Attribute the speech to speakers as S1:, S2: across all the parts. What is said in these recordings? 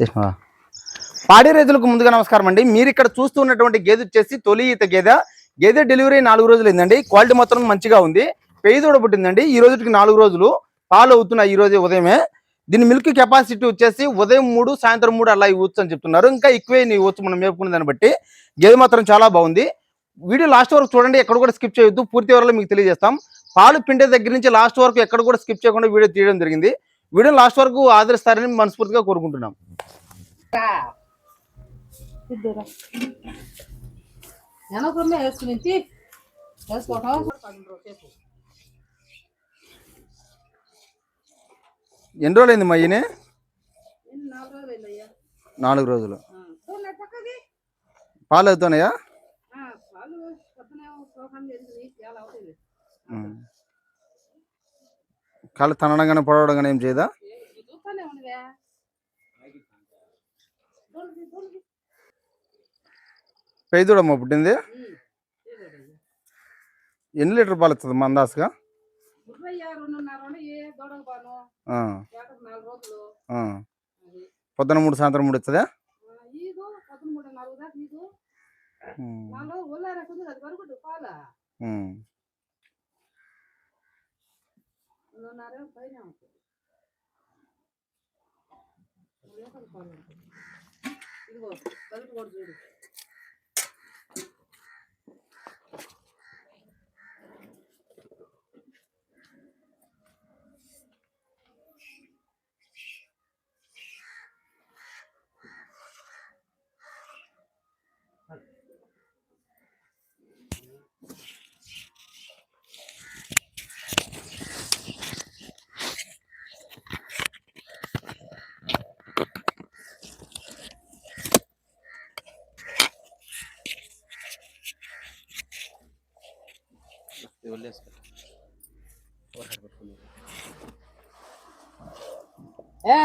S1: చేసినావా పాడి రైతులకు ముందుగా నమస్కారం అండి. మీరు ఇక్కడ చూస్తున్నటువంటి గేదె వచ్చేసి తొలి ఈత గేదె. గేదె డెలివరీ నాలుగు రోజులు అయిందండి. క్వాలిటీ మాత్రం మంచిగా ఉంది. పెయ్యి పుట్టిందండి. ఈ రోజుకి నాలుగు రోజులు. పాలు అవుతున్నాయి ఈ రోజే ఉదయమే. దీని మిల్క్ కెపాసిటీ వచ్చేసి ఉదయం మూడు సాయంత్రం మూడు అలా ఇవ్వచ్చు అని చెప్తున్నారు. ఇంకా ఎక్కువే ఇవ్వచ్చు మనం మేపుకున్న దాన్ని బట్టి. గేదె మాత్రం చాలా బాగుంది. వీడియో లాస్ట్ వరకు చూడండి. ఎక్కడ కూడా స్కిప్ చేయొద్దు. పూర్తి వివరాలు మీకు తెలియజేస్తాం. పాలు పిండే దగ్గర నుంచి లాస్ట్ వరకు ఎక్కడ కూడా స్కిప్ చేయకుండా వీడియో తీయడం జరిగింది. వీడియో లాస్ట్ వరకు ఆదరిస్తారని మనస్ఫూర్తిగా కోరుకుంటున్నాం. ఎన్ని రోజులు అయింది మా ఈయన?
S2: నాలుగు రోజులు
S1: పాలు అవుతున్నాయా? కాళ్ళు తనడంగానే పొడవడం కానీ ఏం చేయదా? పెయిదూడమ్మ పుట్టింది? ఎన్ని లీటర్ పాలు ఇస్తుంది మందాసుగా పొద్దున మూడు సాయంత్రం మూడు ఇస్తుందా
S2: నాలుగు దాకా ఈదు
S1: ఉమ్,
S2: నాలుగు ఒళ్ళారేస్తుంది అది వరకు పాల
S1: ఉమ్.
S2: రెండున్నర పైన ఉంటుంది మూడు లీటర్ల పాలు ఉంటుంది. ఇదిగో బయట కూడా చూడు ఏ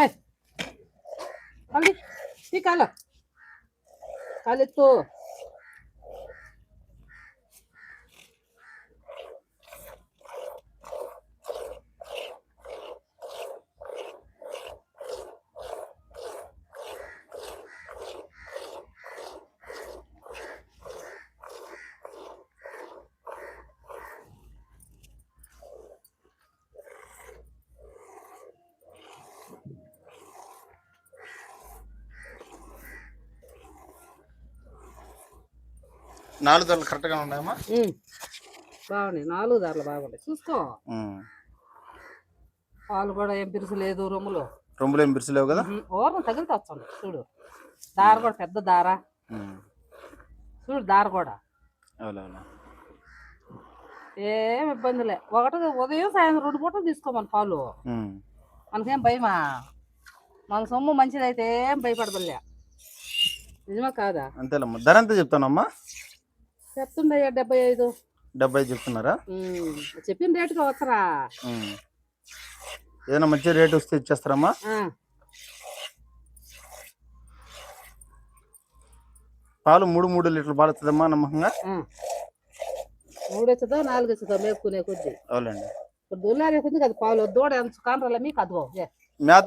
S2: కాలి ఈ కాల
S1: నాలుగు ధరలు కరెక్ట్గా ఉన్నాయమ్మా.
S2: బాగున్నాయి. నాలుగు దారులు బాగున్నాయి. చూసుకో. పాలు కూడా ఏం పిరుసు లేదు రొమ్ములు.
S1: రొమ్ములు ఏం బిరుసలేవు కదా?
S2: ఓరం తగిలితే వస్తుంది. చూడు. దార కూడా పెద్ద దార. చూడు దార కూడా. ఏం ఇబ్బందిలే ఒకటి ఉదయం సాయంత్రం రెండు పూటలు తీసుకోమని పాలు. మనకేం భయమా? మన సొమ్ము మంచిదైతే ఏం భయపడబల్లే నిజమా కాదా?
S1: అంతేలమ్మా ధర ఎంత చెప్తానమ్మా?
S2: చెప్తుండయ్యా డెబ్బై ఐదు.
S1: డెబ్బై చెప్తున్నారా?
S2: చెప్పిన రేటుగా వస్తారా.
S1: ఏదైనా మంచి రేట్ వస్తే ఇచ్చేస్తారమ్మా? పాలు మూడు మూడు లీటర్లు పాలు ఇస్తుందమ్మా నమ్మకంగా.
S2: మూడు వచ్చదో నాలుగు వచ్చదో మేపుకునే కొద్ది.
S1: అవునండి
S2: ఇప్పుడు దుల్లారే కొద్ది కదా పాలు దూడ ఎంత కానరాల మీకు అదిగో
S1: మేత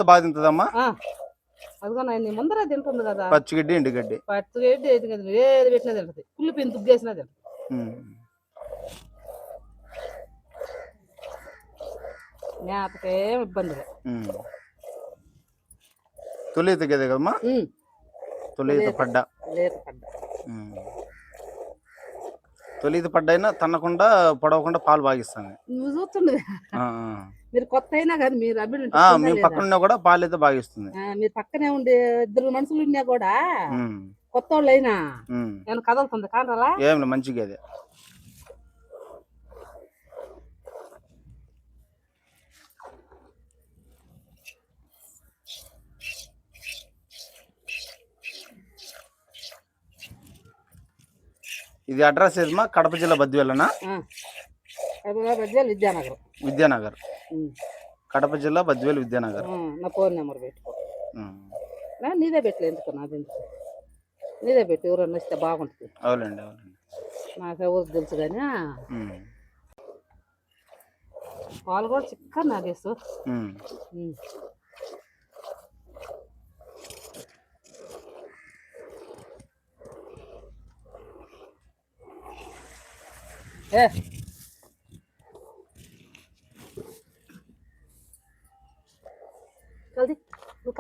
S2: ఆ. అదిగో నా నీ ముందర తింటుంది కదా.
S1: పచ్చిగడ్డి ఎండుగడ్డి.
S2: పట్టు ఏంటి ఏది కదా ఏది పెట్టినా తింటది. పుల్లి పిండి తుగ్గేసినా తింటది.
S1: ఉమ్.
S2: మేతకేం ఇబ్బంది లేదు
S1: ఉమ్. తొలి ఈత గేదె కదమ్మా?
S2: ఉమ్,
S1: తొలి ఈత పడ్డ.
S2: లేదు పడ్డ.
S1: ఉమ్. తొలి ఈత పడ్డ అయినా తన్నకుండా పొడవకుండా పాలు బాగిస్తాను
S2: నువ్వు చూస్తుండే మీరు కొత్త అయినా కానీ మీరు
S1: మేము పక్కన ఉన్నా కూడా పాలు అయితే బాగిస్తుంది
S2: మీరు పక్కనే ఉండే ఇద్దరు మనుషులు ఉన్నా కూడా. కొత్త వాళ్ళు అయినా. నేను కదలుతుంది. కానరాలా
S1: ఏం లేదు మంచి గేదె ఇది అడ్రస్ ఏదమ్మా? కడప జిల్లా
S2: హైదరాబాద్ బజ్జాలు విద్యానగరం.
S1: విద్యానగర్. కడప జిల్లా బద్వేలు విద్యానగర్.
S2: నా ఫోన్ నెంబర్ పెట్టుకో నీదే పెట్టలే ఎందుకు నాది ఎందుకు? నీదే పెట్టి ఎవరన్నా ఇస్తే బాగుంటుంది.
S1: అవునండి అవునండి
S2: నాకు ఎవరు తెలుసు కానీ వాళ్ళు కూడా చిక్క నాగేసు ఏ.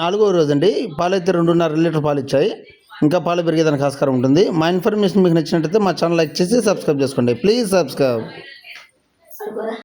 S1: నాలుగో రోజు అండి పాలు అయితే రెండున్నర లీటర్ పాలు ఇచ్చాయి ఇంకా పాలు పెరిగేదానికి ఆస్కారం ఉంటుంది. మా ఇన్ఫర్మేషన్ మీకు నచ్చినట్టయితే మా ఛానల్ లైక్ చేసి సబ్స్క్రైబ్ చేసుకోండి. Please subscribe.